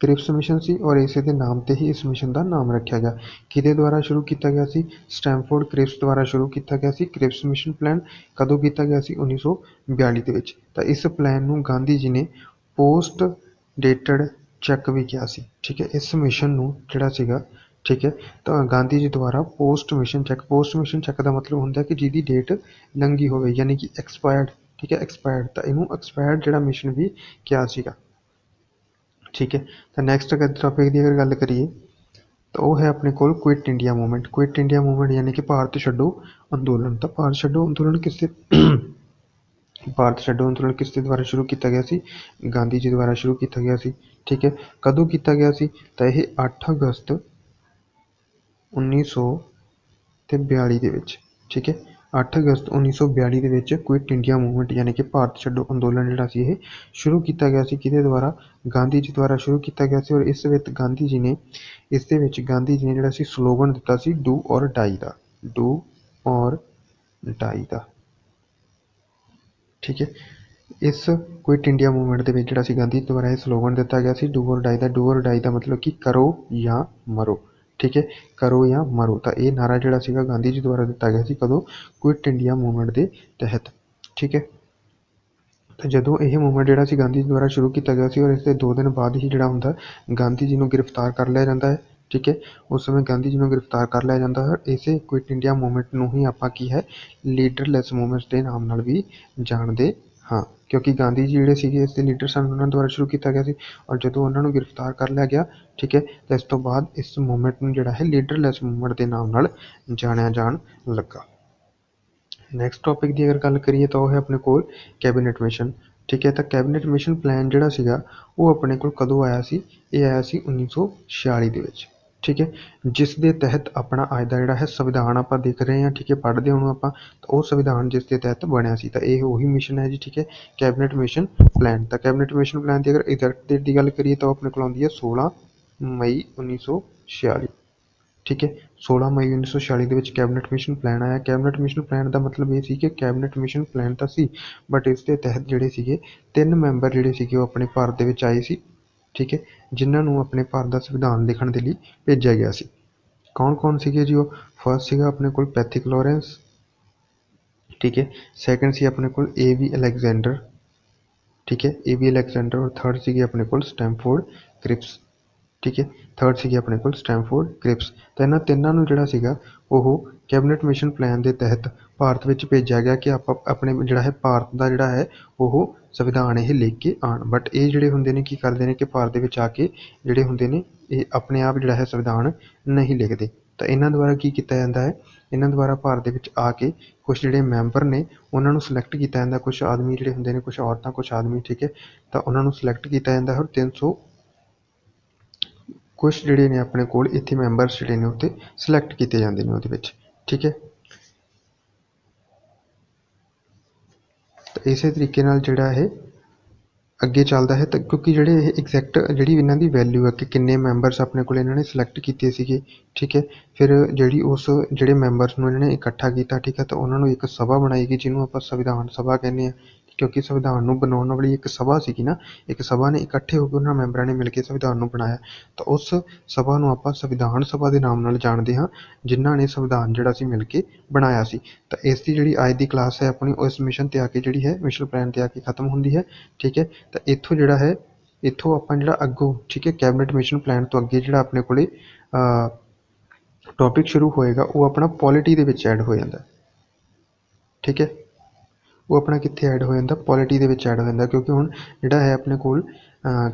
ਕ੍ਰਿਪਸ ਮਿਸ਼ਨ ਸੀ ਔਰ ਇਸੇ ਦੇ ਨਾਮ ਤੇ ਹੀ ਇਸ ਮਿਸ਼ਨ ਦਾ ਨਾਮ ਰੱਖਿਆ ਗਿਆ। ਕਿਹਦੇ ਦੁਆਰਾ ਸ਼ੁਰੂ ਕੀਤਾ ਗਿਆ ਸੀ? ਸਟੈਮਫੋਰਡ ਕ੍ਰਿਪਸ ਦੁਆਰਾ ਸ਼ੁਰੂ ਕੀਤਾ ਗਿਆ ਸੀ। ਕ੍ਰਿਪਸ ਮਿਸ਼ਨ ਪਲਾਨ ਕਦੋਂ ਕੀਤਾ ਗਿਆ ਸੀ? 1942 ਦੇ ਵਿੱਚ। ਤਾਂ ਇਸ ਪਲਾਨ ਨੂੰ ਗਾਂਧੀ ਜੀ ਨੇ ਪੋਸਟ ਡੇਟਡ ਚੈੱਕ ਵੀ ਕਿਹਾ ਸੀ, ਠੀਕ ਹੈ, ਇਸ ਮਿਸ਼ਨ ਨੂੰ ਜਿਹੜਾ ਸੀਗਾ, ਠੀਕ ਹੈ, ਤਾਂ ਗਾਂਧੀ ਜੀ ਦੁਆਰਾ post mission check post mission check ਦਾ ਮਤਲਬ ਹੁੰਦਾ ਕਿ ਜਿਹਦੀ ਡੇਟ ਲੰਘੀ ਹੋਵੇ, ਯਾਨੀ ਕਿ ਐਕਸਪਾਇਰਡ ਠੀਕ ਹੈ ਐਕਸਪਾਇਰਡ ਤਾਂ ਇਹਨੂੰ ਐਕਸਪਾਇਰਡ ਜਿਹੜਾ ਮਿਸ਼ਨ ਵੀ ਕਿਹਾ ਸੀਗਾ, ਠੀਕ ਹੈ, ਤਾਂ ਨੈਕਸਟ ਅਗਰ ਟੌਪਿਕ ਦੀ ਅਗਰ ਗੱਲ ਕਰੀਏ, ਤਾਂ ਉਹ ਹੈ ਆਪਣੇ ਕੋਲ quit India movement quit India movement ਯਾਨੀ ਕਿ ਭਾਰਤ ਛੱਡੋ ਅੰਦੋਲਨ, ਤਾਂ ਭਾਰਤ ਛੱਡੋ ਅੰਦੋਲਨ ਕਿਸੇ ਭਾਰਤ ਛੱਡੋ ਅੰਦੋਲਨ ਕਿਸ ਦੇ ਦੁਆਰਾ ਸ਼ੁਰੂ ਕੀਤਾ ਗਿਆ ਸੀ ਗਾਂਧੀ ਜੀ ਦੁਆਰਾ ਸ਼ੁਰੂ ਕੀਤਾ ਗਿਆ ਸੀ ਠੀਕ ਹੈ ਕਦੋਂ ਕੀਤਾ ਗਿਆ ਸੀ ਤਾਂ ਇਹ 8 ਅਗਸਤ 1900 ਤੇ 42 ਦੇ ਵਿੱਚ ਠੀਕ ਹੈ 8 ਅਗਸਤ 1942 ਦੇ ਵਿੱਚ ਕੁਇਟ ਇੰਡੀਆ ਮੂਵਮੈਂਟ ਯਾਨੀ ਕਿ ਭਾਰਤ ਛੱਡੋ ਅੰਦੋਲਨ ਜਿਹੜਾ ਸੀ ਇਹ ਸ਼ੁਰੂ ਕੀਤਾ ਗਿਆ ਸੀ ਕਿਹਦੇ ਦੁਆਰਾ ਗਾਂਧੀ ਜੀ ਦੁਆਰਾ ਸ਼ੁਰੂ ਕੀਤਾ ਗਿਆ ਸੀ ਔਰ ਇਸ ਵਿੱਚ ਗਾਂਧੀ ਜੀ ਨੇ ਇਸ ਦੇ ਵਿੱਚ ਗਾਂਧੀ ਜੀ ਨੇ ਜਿਹੜਾ ਸੀ ਸਲੋਗਨ ਦਿੱਤਾ ਸੀ ਡੂ ਔਰ ਡਾਈ ਦਾ ਡੂ ਔਰ ਡਾਈ ਦਾ ਠੀਕ ਹੈ। ਇਸ ਕੁਇਟ ਇੰਡੀਆ ਮੂਵਮੈਂਟ ਦੇ ਵਿੱਚ ਜਿਹੜਾ ਸੀ ਗਾਂਧੀ ਦੁਆਰਾ ਇਹ ਸਲੋਗਨ ਦਿੱਤਾ ਗਿਆ ਸੀ ਡੂ ਔਰ ਡਾਈ ਦਾ ਡੂ ਔਰ ਡਾਈ ਦਾ ਮਤਲਬ ਕਿ ਕਰੋ ਜਾਂ ਮਰੋ। ਠੀਕ ਹੈ, ਕਰੋ ਜਾਂ ਮਰੋ। ਤਾਂ ਇਹ ਨਾਰਾ ਜਿਹੜਾ ਸੀਗਾ ਗਾਂਧੀ ਜੀ ਦੁਆਰਾ ਦਿੱਤਾ ਗਿਆ ਸੀ ਕਦੋਂ? ਕੁਇਟ ਇੰਡੀਆ ਮੂਵਮੈਂਟ ਦੇ ਤਹਿਤ। ਠੀਕ ਹੈ। ਤਾਂ ਜਦੋਂ ਇਹ ਮੂਵਮੈਂਟ ਜਿਹੜਾ ਸੀ ਗਾਂਧੀ ਜੀ ਦੁਆਰਾ ਸ਼ੁਰੂ ਕੀਤਾ ਗਿਆ ਸੀ ਔਰ ਇਸ ਦੇ ਦੋ ਦਿਨ ਬਾਅਦ ਹੀ ਜਿਹੜਾ ਹੁੰਦਾ ਗਾਂਧੀ ਜੀ ਨੂੰ ਗ੍ਰਿਫਤਾਰ ਕਰ ਲਿਆ ਜਾਂਦਾ ਹੈ। ਠੀਕ ਹੈ, ਉਸ ਸਮੇਂ ਗਾਂਧੀ ਜੀ ਨੂੰ ਗ੍ਰਿਫਤਾਰ ਕਰ ਲਿਆ ਜਾਂਦਾ ਹੈ। ਇਸੇ ਕੁਇਟ ਇੰਡੀਆ ਮੂਵਮੈਂਟ ਨੂੰ ਹੀ ਆਪਾਂ ਕੀ ਹੈ ਲੀਡਰਲੈਸ ਮੂਵਮੈਂਟਸ ਦੇ ਨਾਮ ਨਾਲ ਵੀ ਜਾਣਦੇ ਹਾਂ। ਕਿਉਂਕਿ ਗਾਂਧੀ ਜੀ ਜਿਹੜੇ ਸੀਗੇ, ਇਸ ਦੇ ਲੀਡਰ ਸਨ, ਉਹਨਾਂ ਦੁਆਰਾ ਸ਼ੁਰੂ ਕੀਤਾ ਗਿਆ ਸੀ ਔਰ ਜਦੋਂ ਉਹਨਾਂ ਨੂੰ ਗ੍ਰਿਫਤਾਰ ਕਰ ਲਿਆ ਗਿਆ, ਠੀਕ ਹੈ, ਤਾਂ ਇਸ ਤੋਂ ਬਾਅਦ ਇਸ ਮੂਵਮੈਂਟ ਨੂੰ ਜਿਹੜਾ ਹੈ ਲੀਡਰਲੈਸ ਮੂਵਮੈਂਟ ਦੇ ਨਾਮ ਨਾਲ ਜਾਣਿਆ ਜਾਣ ਲੱਗਾ। ਨੈਕਸਟ ਟੌਪਿਕ ਦੀ ਅਗਰ ਗੱਲ ਕਰੀਏ ਤਾਂ ਉਹ ਹੈ ਆਪਣੇ ਕੋਲ ਕੈਬਨਿਟ ਮਿਸ਼ਨ ਠੀਕ ਹੈ, ਤਾਂ ਕੈਬਨਿਟ ਮਿਸ਼ਨ ਪਲਾਨ ਜਿਹੜਾ ਸੀਗਾ, ਉਹ ਆਪਣੇ ਕੋਲ ਕਦੋਂ ਆਇਆ ਸੀ? ਇਹ ਆਇਆ ਸੀ 1946 ਦੇ ਵਿੱਚ। ਠੀਕ ਹੈ? ਜਿਸ ਦੇ ਤਹਿਤ ਆਪਣਾ ਅੱਜ ਦਾ ਜਿਹੜਾ ਹੈ ਸੰਵਿਧਾਨ ਆਪਾਂ ਦੇਖ ਰਹੇ ਹਾਂ, ਠੀਕ ਹੈ, ਪੜ੍ਹਦੇ ਹਾਂ ਉਹਨੂੰ ਆਪਾਂ, ਤਾਂ ਉਹ ਸੰਵਿਧਾਨ ਜਿਸ ਦੇ ਤਹਿਤ ਬਣਿਆ ਸੀ, ਤਾਂ ਇਹ ਉਹੀ ਮਿਸ਼ਨ ਹੈ ਜੀ, ਠੀਕ ਹੈ? ਕੈਬਨਿਟ ਮਿਸ਼ਨ ਪਲਾਨ ਤਾਂ ਕੈਬਨਿਟ ਮਿਸ਼ਨ ਪਲਾਨ ਦੀ ਅਗਰ ਐਗਜ਼ੈਕਟ ਡੇਟ ਦੀ ਗੱਲ ਕਰੀਏ, ਤਾਂ ਉਹ ਆਪਣੇ ਕੋਲ ਆਉਂਦੀ ਹੈ 16 ਮਈ 1946 ਠੀਕ ਹੈ? 16 ਮਈ 1946 ਦੇ ਵਿੱਚ ਕੈਬਨਿਟ ਮਿਸ਼ਨ ਪਲਾਨ ਆਇਆ। ਕੈਬਨਿਟ ਮਿਸ਼ਨ ਪਲਾਨ ਦਾ ਮਤਲਬ ਇਹ ਸੀ ਕਿ ਕੈਬਨਿਟ ਮਿਸ਼ਨ ਪਲਾਨ ਤਾਂ ਸੀ ਬਟ ਇਸ ਦੇ ਤਹਿਤ ਜਿਹੜੇ ਸੀਗੇ ਤਿੰਨ ਮੈਂਬਰ ਜਿਹੜੇ ਸੀਗੇ ਉਹ ਆਪਣੇ ਭਾਰਤ ਦੇ ਵਿੱਚ ਆਏ ਸੀ। ਠੀਕ ਹੈ, ਜਿਨ੍ਹਾਂ ਨੂੰ ਆਪਣੇ ਭਾਰਤ ਦਾ ਸੰਵਿਧਾਨ ਲਿਖਣ ਦੇ ਲਈ ਭੇਜਿਆ ਗਿਆ ਸੀ। ਕੌਣ ਕੌਣ ਸੀਗੇ ਜੀ ਉਹ? ਫਰਸਟ ਸੀਗਾ ਆਪਣੇ ਕੋਲ ਪੈਥਿਕ ਲਾਰੈਂਸ ਠੀਕ ਹੈ ਸੈਕੰਡ ਸੀ ਆਪਣੇ ਕੋਲ ਏ ਵੀ ਅਲੈਗਜ਼ੈਂਡਰ ਠੀਕ ਹੈ ਏ ਵੀ ਅਲੈਗਜ਼ੈਂਡਰ ਔਰ ਥਰਡ ਸੀਗੇ ਆਪਣੇ ਕੋਲ ਸਟੈਮਫੋਰਡ ਕ੍ਰਿਪਸ ਠੀਕ ਹੈ? ਥਰਡ ਸੀਗੇ ਆਪਣੇ ਕੋਲ ਸਟੈਮਫੋਰਡ ਕ੍ਰਿਪਸ ਤਾਂ ਇਹਨਾਂ ਤਿੰਨਾਂ ਨੂੰ ਜਿਹੜਾ ਸੀਗਾ, ਉਹ ਕੈਬਨਿਟ ਮਿਸ਼ਨ ਪਲਾਨ ਦੇ ਤਹਿਤ ਭਾਰਤ ਵਿੱਚ ਭੇਜਿਆ ਗਿਆ ਕਿ ਆਪਾਂ ਆਪਣੇ ਜਿਹੜਾ ਹੈ ਭਾਰਤ ਦਾ ਜਿਹੜਾ ਹੈ, ਉਹ ਸੰਵਿਧਾਨ ਇਹ ਲਿਖ ਕੇ ਆਉਣ। ਬਟ ਇਹ ਜਿਹੜੇ ਹੁੰਦੇ ਨੇ, ਕੀ ਕਰਦੇ ਨੇ ਕਿ ਭਾਰਤ ਦੇ ਵਿੱਚ ਆ ਕੇ ਜਿਹੜੇ ਹੁੰਦੇ ਨੇ, ਇਹ ਆਪਣੇ ਆਪ ਜਿਹੜਾ ਹੈ ਸੰਵਿਧਾਨ ਨਹੀਂ ਲਿਖਦੇ। ਤਾਂ ਇਹਨਾਂ ਦੁਆਰਾ ਕੀ ਕੀਤਾ ਜਾਂਦਾ ਹੈ? ਇਹਨਾਂ ਦੁਆਰਾ ਭਾਰਤ ਦੇ ਵਿੱਚ ਆ ਕੇ ਕੁਝ ਜਿਹੜੇ ਮੈਂਬਰ ਨੇ, ਉਹਨਾਂ ਨੂੰ ਸਿਲੈਕਟ ਕੀਤਾ ਜਾਂਦਾ। ਕੁਝ ਆਦਮੀ ਜਿਹੜੇ ਹੁੰਦੇ ਨੇ ਕੁਝ ਔਰਤਾਂ ਕੁਝ ਆਦਮੀ, ਠੀਕ ਹੈ? ਤਾਂ ਉਹਨਾਂ ਨੂੰ ਸਿਲੈਕਟ ਕੀਤਾ ਜਾਂਦਾ ਹੈ ਔਰ 300 ਕੁਛ ਜਿਹੜੇ ਨੇ ਆਪਣੇ ਕੋਲ ਇੱਥੇ ਮੈਂਬਰਸ ਜਿਹੜੇ ਨੇ ਉੱਥੇ ਸਿਲੈਕਟ ਕੀਤੇ ਜਾਂਦੇ ਨੇ ਉਹਦੇ ਵਿੱਚ, ਠੀਕ ਹੈ? ਤਾਂ ਇਸੇ ਤਰੀਕੇ ਨਾਲ ਜਿਹੜਾ ਇਹ ਅੱਗੇ ਚੱਲਦਾ ਹੈ, ਤਾਂ ਕਿਉਂਕਿ ਜਿਹੜੇ ਇਹ ਐਗਜ਼ੈਕਟ ਜਿਹੜੀ ਇਹਨਾਂ ਦੀ ਵੈਲਿਊ ਹੈ ਕਿ ਕਿੰਨੇ ਮੈਂਬਰਸ ਆਪਣੇ ਕੋਲ ਇਹਨਾਂ ਨੇ ਸਿਲੈਕਟ ਕੀਤੇ ਸੀਗੇ, ਠੀਕ ਹੈ? ਫਿਰ ਜਿਹੜੀ ਉਸ ਜਿਹੜੇ ਮੈਂਬਰਸ ਨੂੰ ਇਹਨਾਂ ਨੇ ਇਕੱਠਾ ਕੀਤਾ, ਠੀਕ ਹੈ? ਤਾਂ ਉਹਨਾਂ ਨੂੰ ਇੱਕ ਸਭਾ ਬਣਾਈ ਗਈ, ਜਿਹਨੂੰ ਆਪਾਂ ਸੰਵਿਧਾਨ ਸਭਾ ਕਹਿੰਦੇ ਹਾਂ ਕਿਉਂਕਿ ਸੰਵਿਧਾਨ ਨੂੰ ਬਣਾਉਣ ਵਾਲੀ ਇੱਕ ਸਭਾ ਸੀਗੀ ਨਾ, ਇੱਕ ਸਭਾ ਨੇ ਇਕੱਠੇ ਹੋ ਕੇ ਉਹਨਾਂ ਮੈਂਬਰਾਂ ਨੇ ਮਿਲ ਕੇ ਸੰਵਿਧਾਨ ਨੂੰ ਬਣਾਇਆ। ਤਾਂ ਉਸ ਸਭਾ ਨੂੰ ਆਪਾਂ ਸੰਵਿਧਾਨ ਸਭਾ ਦੇ ਨਾਮ ਨਾਲ ਜਾਣਦੇ ਹਾਂ, ਜਿਨ੍ਹਾਂ ਨੇ ਸੰਵਿਧਾਨ ਜਿਹੜਾ ਸੀ ਮਿਲ ਕੇ ਬਣਾਇਆ ਸੀ। ਤਾਂ ਇਸ ਦੀ ਜਿਹੜੀ ਅੱਜ ਦੀ ਕਲਾਸ ਹੈ ਆਪਣੀ ਉਸ ਮਿਸ਼ਨ ਤੇ ਆ ਕੇ ਜਿਹੜੀ ਹੈ ਮਿਸ਼ਨ ਪਲਾਨ ਤੇ ਆ ਕੇ ਖਤਮ ਹੁੰਦੀ ਹੈ, ਠੀਕ ਹੈ? ਤਾਂ ਇੱਥੋਂ ਜਿਹੜਾ ਹੈ, ਇੱਥੋਂ ਆਪਾਂ ਜਿਹੜਾ ਅੱਗੋਂ, ਠੀਕ ਹੈ, ਕੈਬਨਿਟ ਮਿਸ਼ਨ ਪਲਾਨ ਤੋਂ ਅੱਗੇ ਜਿਹੜਾ ਆਪਣੇ ਕੋਲੇ ਟੌਪਿਕ ਸ਼ੁਰੂ ਹੋਏਗਾ, ਉਹ ਆਪਣਾ ਪੋਲਿਟੀ ਦੇ ਵਿੱਚ ਐਡ ਹੋ ਜਾਂਦਾ, ਠੀਕ ਹੈ? ਉਹ ਆਪਣਾ ਕਿੱਥੇ ਐਡ ਹੋ ਜਾਂਦਾ? ਪੋਲਿਟੀ ਦੇ ਵਿੱਚ ਐਡ ਹੋ ਜਾਂਦਾ, ਕਿਉਂਕਿ ਹੁਣ ਜਿਹੜਾ ਹੈ ਆਪਣੇ ਕੋਲ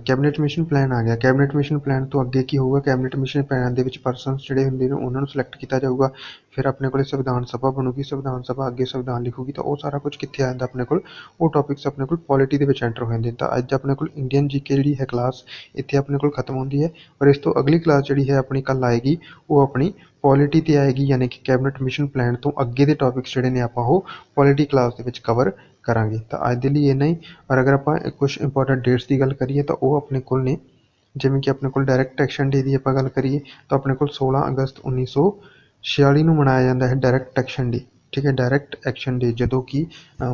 ਕੈਬਨਿਟ ਮਿਸ਼ਨ ਪਲਾਨ ਆ ਗਿਆ। ਕੈਬਨਿਟ ਮਿਸ਼ਨ ਪਲਾਨ ਤੋਂ ਅੱਗੇ ਕੀ ਹੋਊਗਾ? ਕੈਬਨਿਟ ਮਿਸ਼ਨ ਪਲਾਨ ਦੇ ਵਿੱਚ ਪਰਸਨਸ ਜਿਹੜੇ ਹੁੰਦੇ ਨੇ, ਉਹਨਾਂ ਨੂੰ ਸਿਲੈਕਟ ਕੀਤਾ ਜਾਊਗਾ। ਫਿਰ ਆਪਣੇ ਕੋਲ ਸੰਵਿਧਾਨ ਸਭਾ ਬਣੂਗੀ, ਸੰਵਿਧਾਨ ਸਭਾ ਅੱਗੇ ਸੰਵਿਧਾਨ ਲਿਖੂਗੀ, ਤਾਂ ਉਹ ਸਾਰਾ ਕੁਝ ਕਿੱਥੇ ਆ ਜਾਂਦਾ ਆਪਣੇ ਕੋਲ? ਉਹ ਟੌਪਿਕਸ ਆਪਣੇ ਕੋਲ ਪੋਲਿਟੀ ਦੇ ਵਿੱਚ ਐਂਟਰ ਹੋ ਜਾਂਦੇ ਤਾਂ ਅੱਜ ਆਪਣੇ ਕੋਲ ਇੰਡੀਅਨ ਜੀਕੇ ਜਿਹੜੀ ਹੈ ਕਲਾਸ ਇੱਥੇ ਆਪਣੇ ਕੋਲ ਖਤਮ ਹੁੰਦੀ ਹੈ ਔਰ ਇਸ ਤੋਂ ਅਗਲੀ ਕਲਾਸ ਜਿਹੜੀ ਹੈ ਆਪਣੀ ਕੱਲ ਆਏਗੀ, ਉਹ ਆਪਣੀ ਪੋਲਿਟੀ ਤੇ ਆਏਗੀ, ਯਾਨੀ ਕਿ ਕੈਬਨਿਟ ਮਿਸ਼ਨ ਪਲਾਨ ਤੋਂ ਅੱਗੇ ਦੇ ਟੌਪਿਕਸ ਜਿਹੜੇ ਨੇ ਆਪਾਂ ਉਹ ਪੋਲਿਟੀ ਕਲਾਸ ਦੇ ਵਿੱਚ ਕਵਰ ਕਰਾਂਗੇ। ਤਾਂ ਅੱਜ ਦੇ ਲਈ ਇੰਨਾ ਹੀ। ਔਰ ਅਗਰ ਆਪਾਂ ਕੁਝ ਇੰਪੋਰਟੈਂਟ ਡੇਟਸ ਦੀ ਗੱਲ ਕਰੀਏ, ਤਾਂ ਉਹ ਆਪਣੇ ਕੋਲ ਨੇ। ਜਿਵੇਂ ਕਿ ਆਪਣੇ ਕੋਲ ਡਾਇਰੈਕਟ ਐਕਸ਼ਨ ਡੇ ਦੀ ਆਪਾਂ ਗੱਲ ਕਰੀਏ, ਤਾਂ ਆਪਣੇ ਕੋਲ 16 ਅਗਸਤ 1946 ਨੂੰ ਮਨਾਇਆ ਜਾਂਦਾ ਹੈ ਡਾਇਰੈਕਟ ਐਕਸ਼ਨ ਡੇ ਠੀਕ ਹੈ ਡਾਇਰੈਕਟ ਐਕਸ਼ਨ ਡੇ ਜਦੋਂ ਕਿ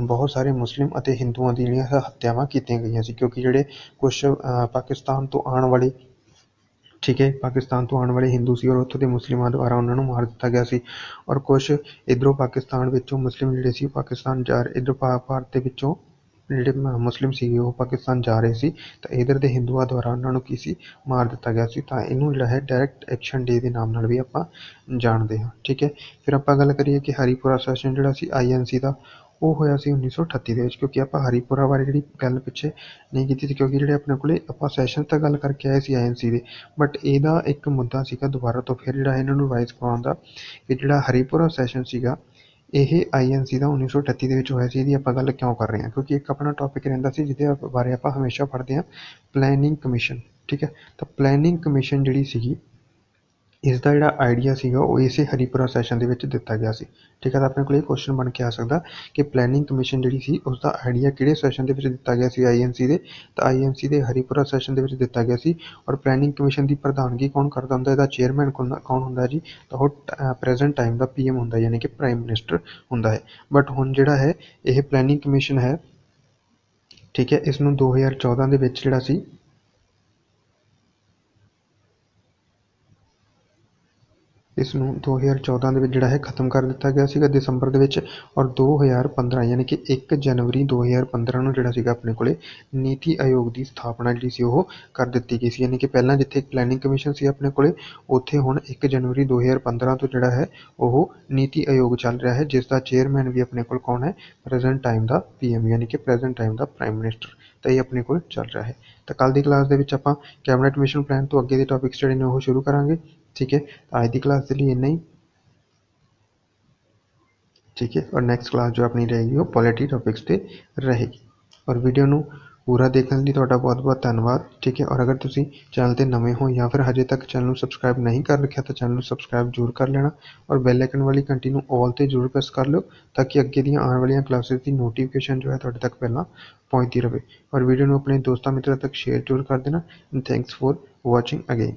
ਬਹੁਤ ਸਾਰੇ ਮੁਸਲਿਮ ਅਤੇ ਹਿੰਦੂਆਂ ਦੀ ਜਿਹੜੀਆਂ ਹੱਤਿਆਵਾਂ ਕੀਤੀਆਂ ਗਈਆਂ ਸੀ, ਕਿਉਂਕਿ ਜਿਹੜੇ ਕੁਝ ਪਾਕਿਸਤਾਨ ਤੋਂ ਆਉਣ ਵਾਲੇ ਠੀਕ ਹੈ, ਪਾਕਿਸਤਾਨ ਤੋਂ ਆਉਣ ਵਾਲੇ ਹਿੰਦੂ ਸੀ ਔਰ ਉੱਥੋਂ ਦੇ ਮੁਸਲਿਮਾਂ ਦੁਆਰਾ ਉਹਨਾਂ ਨੂੰ ਮਾਰ ਦਿੱਤਾ ਗਿਆ ਸੀ ਔਰ ਕੁਛ ਇੱਧਰੋਂ ਪਾਕਿਸਤਾਨ ਵਿੱਚੋਂ ਮੁਸਲਿਮ ਜਿਹੜੇ ਸੀ ਪਾਕਿਸਤਾਨ ਜਾ ਰਹੇ, ਇੱਧਰੋਂ ਭਾ, ਭਾਰਤ ਦੇ ਵਿੱਚੋਂ ਜਿਹੜੇ ਮੁਸਲਿਮ ਸੀਗੇ ਉਹ ਪਾਕਿਸਤਾਨ ਜਾ ਰਹੇ ਸੀ, ਤਾਂ ਇਧਰ ਦੇ ਹਿੰਦੂਆਂ ਦੁਆਰਾ ਉਹਨਾਂ ਨੂੰ ਕੀ ਸੀ, ਮਾਰ ਦਿੱਤਾ ਗਿਆ ਸੀ, ਤਾਂ ਇਹਨੂੰ ਜਿਹੜਾ ਹੈ ਡਾਇਰੈਕਟ ਐਕਸ਼ਨ ਡੇ ਦੇ ਨਾਮ ਨਾਲ ਵੀ ਆਪਾਂ ਜਾਣਦੇ ਹਾਂ, ਠੀਕ ਹੈ। ਫਿਰ ਆਪਾਂ ਗੱਲ ਕਰੀਏ ਕਿ ਹਰੀਪੁਰਾ ਸੈਸ਼ਨ ਜਿਹੜਾ ਸੀ ਆਈਐਨਸੀ ਦਾ ਉਹ ਹੋਇਆ ਸੀ 1938 ਦੇ ਵਿੱਚ, ਕਿਉਂਕਿ ਆਪਾਂ ਹਰੀਪੁਰਾ ਬਾਰੇ ਜਿਹੜੀ ਗੱਲ ਪਿੱਛੇ ਨਹੀਂ ਕੀਤੀ ਸੀ, ਕਿਉਂਕਿ ਜਿਹੜੇ ਆਪਣੇ ਕੋਲੇ ਆਪਾਂ ਸੈਸ਼ਨ ਤਾਂ ਗੱਲ ਕਰਕੇ ਆਏ ਸੀ ਆਈਐਨਸੀ ਦੇ ਬਟ ਇਹਦਾ ਇੱਕ ਮੁੱਦਾ ਸੀਗਾ ਦੁਬਾਰਾ ਤੋਂ ਫਿਰ ਜਿਹੜਾ ਇਹਨਾਂ ਨੂੰ ਰਿਵਾਈਜ਼ ਕਰਾਉਣ ਦਾ, ਕਿ ਜਿਹੜਾ ਹਰੀਪੁਰਾ ਸੈਸ਼ਨ ਸੀਗਾ, ਇਹ ਆਈਐਨਸੀ ਦਾ 1938 ਦੇ ਵਿੱਚ ਹੋਇਆ ਸੀ, ਇਹਦੀ ਆਪਾਂ ਗੱਲ ਕਿਉਂ ਕਰ ਰਹੇ ਹਾਂ? ਕਿਉਂਕਿ ਇੱਕ ਆਪਣਾ ਟੌਪਿਕ ਰਹਿੰਦਾ ਸੀ, ਜਿਹਦੇ ਬਾਰੇ ਆਪਾਂ ਹਮੇਸ਼ਾ ਪੜ੍ਹਦੇ ਹਾਂ ਪਲੈਨਿੰਗ ਕਮਿਸ਼ਨ ਠੀਕ ਹੈ? ਤਾਂ ਪਲੈਨਿੰਗ ਕਮਿਸ਼ਨ ਜਿਹੜੀ ਸੀਗੀ ਇਸ ਦਾ ਜਿਹੜਾ ਆਈਡੀਆ ਸੀਗਾ, ਉਹ ਇਸੇ ਹਰੀਪੁਰਾ ਸੈਸ਼ਨ ਦੇ ਵਿੱਚ ਦਿੱਤਾ ਗਿਆ ਸੀ। ਠੀਕ ਹੈ ਤਾਂ ਆਪਣੇ ਕੋਲ ਇਹ ਕੁਐਸਚਨ ਬਣ ਕੇ ਆ ਸਕਦਾ ਕਿ ਪਲੈਨਿੰਗ ਕਮਿਸ਼ਨ ਜਿਹੜੀ ਸੀ ਉਸ ਦਾ ਆਈਡੀਆ ਕਿਹੜੇ ਸੈਸ਼ਨ ਦੇ ਵਿੱਚ ਦਿੱਤਾ ਗਿਆ ਸੀ? ਆਈਐਨਸੀ ਦੇ। ਤਾਂ ਆਈਐਨਸੀ ਦੇ ਹਰੀਪੁਰਾ ਸੈਸ਼ਨ ਦੇ ਵਿੱਚ ਦਿੱਤਾ ਗਿਆ ਸੀ। ਔਰ ਪਲੈਨਿੰਗ ਕਮਿਸ਼ਨ ਦੀ ਪ੍ਰਧਾਨਗੀ ਕੌਣ ਕਰਦਾ ਹੁੰਦਾ? ਇਹਦਾ ਚੇਅਰਮੈਨ ਕੌਣ ਕੌਣ ਹੁੰਦਾ ਜੀ? ਤਾਂ ਉਹ ਪ੍ਰੈਜ਼ੈਂਟ ਟਾਈਮ ਦਾ ਪੀਐਮ ਹੁੰਦਾ, ਯਾਨੀ ਕਿ ਪ੍ਰਾਈਮ ਮਿਨਿਸਟਰ ਹੁੰਦਾ ਹੈ। ਬਟ ਹੁਣ ਜਿਹੜਾ ਹੈ, ਇਹ ਪਲੈਨਿੰਗ ਕਮਿਸ਼ਨ ਹੈ, ਠੀਕ ਹੈ, ਇਸ ਨੂੰ 2014 ਦੇ ਵਿੱਚ ਜਿਹੜਾ ਸੀ ਇਸ ਨੂੰ 2014 ਦੇ ਵਿੱਚ ਜਿਹੜਾ ਹੈ ਖਤਮ ਕਰ ਦਿੱਤਾ ਗਿਆ ਸੀਗਾ ਦਸੰਬਰ ਦੇ ਵਿੱਚ ਔਰ 2015 ਯਾਨੀ ਕਿ ਇੱਕ ਜਨਵਰੀ 2015 ਨੂੰ ਜਿਹੜਾ ਸੀਗਾ ਆਪਣੇ ਕੋਲੇ ਨੀਤੀ ਆਯੋਗ ਦੀ ਸਥਾਪਨਾ ਜਿਹੜੀ ਸੀ ਉਹ ਕਰ ਦਿੱਤੀ ਗਈ ਸੀ। ਯਾਨੀ ਕਿ ਪਹਿਲਾਂ ਜਿੱਥੇ ਪਲੈਨਿੰਗ ਕਮਿਸ਼ਨ ਸੀ ਆਪਣੇ ਕੋਲੇ, ਉੱਥੇ ਹੁਣ ਇੱਕ ਜਨਵਰੀ 2015 ਤੋਂ ਜਿਹੜਾ ਹੈ ਉਹ ਨੀਤੀ ਆਯੋਗ ਚੱਲ ਰਿਹਾ ਹੈ ਜਿਸ ਦਾ ਚੇਅਰਮੈਨ ਵੀ ਆਪਣੇ ਕੋਲ ਕੌਣ ਹੈ? ਪ੍ਰੈਜ਼ੈਂਟ ਟਾਈਮ ਦਾ ਪੀਐਮ ਯਾਨੀ ਕਿ ਪ੍ਰੈਜ਼ੈਂਟ ਟਾਈਮ ਦਾ ਪ੍ਰਾਈਮ ਮਿਨਿਸਟਰ ਤਾਂ ਇਹ ਆਪਣੇ ਕੋਲ ਚੱਲ ਰਿਹਾ ਹੈ। ਤਾਂ ਕੱਲ ਦੀ ਕਲਾਸ ਦੇ ਵਿੱਚ ਆਪਾਂ ਕੈਬਨਿਟ ਮਿਸ਼ਨ ਪਲਾਨ ਤੋਂ ਅੱਗੇ ਦੇ ਟੌਪਿਕਸ ਜਿਹੜੇ ਨੇ ਉਹ ਸ਼ੁਰੂ ਕਰਾਂਗੇ। ठीक है? आज की क्लास चलिए नहीं। ठीक है? और नेक्स्ट क्लास जो अपनी रहेगी वो पॉलिटी टॉपिक्स पे रहेगी। और वीडियो में पूरा देखने लिए थोड़ा बहुत बहुत धनबाद ठीक है? और अगर तुम चैनल पर नवे हो या फिर हजे तक चैनल सबसक्राइब नहीं कर रखे तो चैनल सबसक्राइब ज़रूर कर लेना और बैलैकन वाली घंटी ऑल ऑलते ज़रूर प्रेस कर लो ताकि अगे आने वाली क्लास की नोटिफिकेशन जो है थोड़े तक पहला पहुँचती रहे और वीडियो अपने दोस्तों मित्रों तक शेयर ज़रूर कर देना थैंक्स फॉर वॉचिंग अगेन